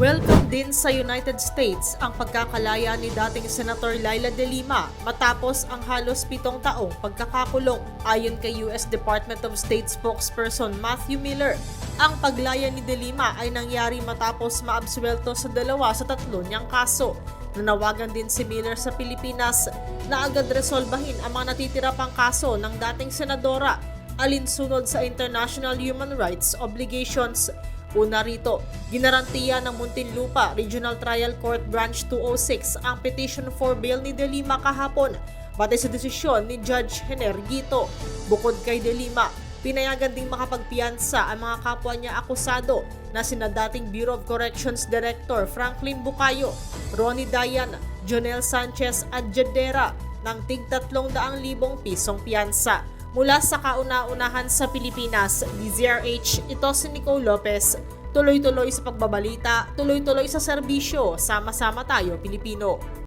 Welcome din sa United States ang pagkakalaya ni dating Senator Laila De Lima matapos ang halos pitong taong pagkakakulong. Ayon kay US Department of State spokesperson Matthew Miller, ang paglaya ni De Lima ay nangyari matapos maabsuelto sa dalawa sa tatlo niyang kaso. Nanawagan din si Miller sa Pilipinas na agad resolbahin ang mga natitira pang kaso ng dating senadora alinsunod sa international human rights obligations. Una rito, ginarantiya ng Muntinlupa Regional Trial Court Branch 206 ang petition for bail ni De Lima kahapon batay sa desisyon ni Judge Hener Gito. Bukod kay De Lima, pinayagan ding makapagpiyansa ang mga kapwa niya akusado na sina dating Bureau of Corrections Director Franklin Bucayo, Ronnie Dayan, Jonel Sanchez at Jedera ng tig 300,000 pisong piyansa. Mula sa kauna-unahan sa Pilipinas, DZRH, ito si Nicole Lopez. Tuloy-tuloy sa pagbabalita, tuloy-tuloy sa serbisyo, sama-sama tayo Pilipino.